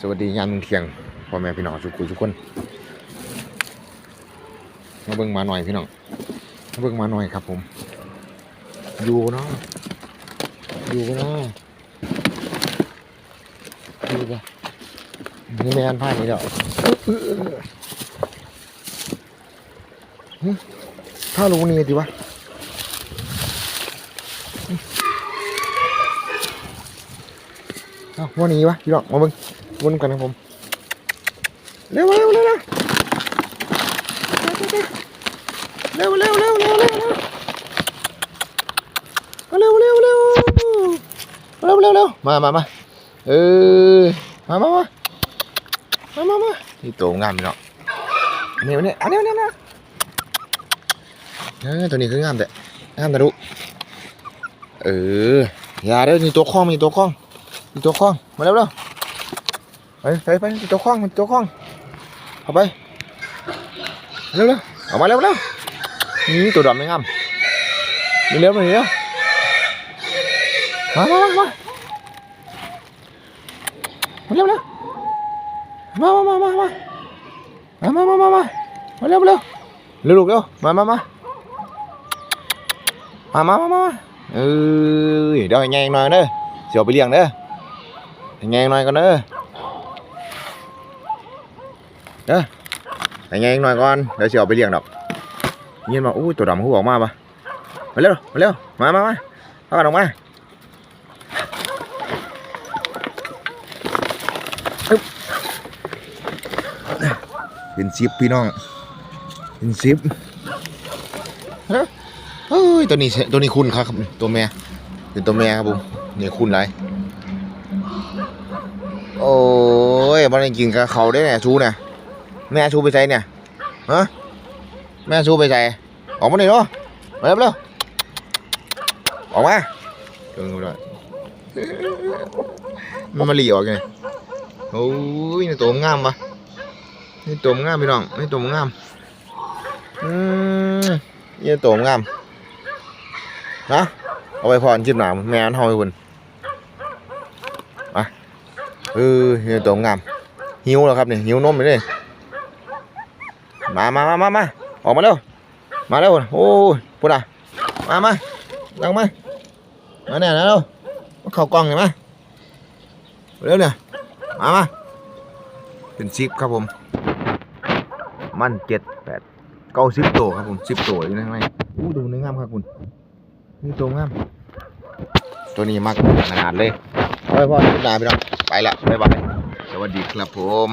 สวัสดียามเที่ยงพ่อแม่พี่น้องทุกคนทุกคนมาเบิ่งมาหน่อยพี่น้องมาเบิ่งมาหน่อยครับ ผม อยู่เนาะอยู่เนาะอยู่ปะนี่แม่นพลาดนี่เด้อถ้ารู้นี่ดีวะเอาวันนี้วะพี่น้องมาเบิ่ง วนกันนะผม เร็วเร็วเร็วเร็วเร็วเร็วเร็วเร็วเร็วเร็วเร็วเร็วเร็วเร็วเร็วมามามาเออมามามามามามานี่โตงามเนาะอันนี้อันนี้อันนี้อันนี้นะเออตัวนี้คืองามแต่งามแต่ดุเอออย่าเด้อนี่ตัวคล้องมีตัวคล้องมีตัวคล้องมาเร็วเร็ว ไปไปไปมีตัวคล้องมีตัวคล้องเอาไปเร็วเร็วเอามาเร็วเร็วนี่ตัวดำไม่งามนี่เร็วมาเร็วมามามามาเร็วเร็วมามามามามามามามามามาเร็วเร็วเร็วลูกเร็วมามามามามามามาเอ้ยเดี๋ยวให้แงงหน่อยเด้อเสียวไปเลี้ยงเด้อให้แงงหน่อยก่อนเด้อ เด้อให้แงหน่อยก่อนเดี๋ยวเสียวไปเลี้ยงดอกเงี้ยมาอู้ตัวดำหูออกมาปะมาเร็วมาเร็วมามามาเอากันออกมาเป็นซิปพี่น้องเป็นซิปเฮ้ยตัวนี้ตัวนี้คุณครับตัวแม่เป็นตัวแม่ครับผมนี่คุณไรโอ้ยมันได้กินกับเขาได้เนี่ยชูเนี่ย แม่ชูไปใส่เนี่ยฮะแม่ชูไปใส่ออกมาหน่อยเนาะมาเร็วเร็วออกมาเดินไปด้วยมันมาหลีออกไงโอ้ยนี่ตัวงามปะนี่ตัวงามพี่น้องนี่ตัวงามอืมนี่ตัวงามนะเอาไปพรชิมหนามแม่อันเฮาให้คุณมาเออนี่ตัวงามหิวแล้วครับเนี่ยหิวนมไปเลย มามามามามาออกมาเร็วมาเร็วโอ้ยพูดอะมามาลังมามาเนี่ยนะเร็วเข้ากล้องเห็นไหมเร็วเนี่ยมามาเป็นซิปครับผม มันเจ็ดแปดเก้าสิบตัวครับผมสิบตัวอยู่ในข้างในอู้ตัวนี้งามครับคุณนี่ตัวงามตัวนี้มากขนาดเลยเอาไปพ่อหนาพี่น้องไปละบ๊ายบายสวัสดีครับผม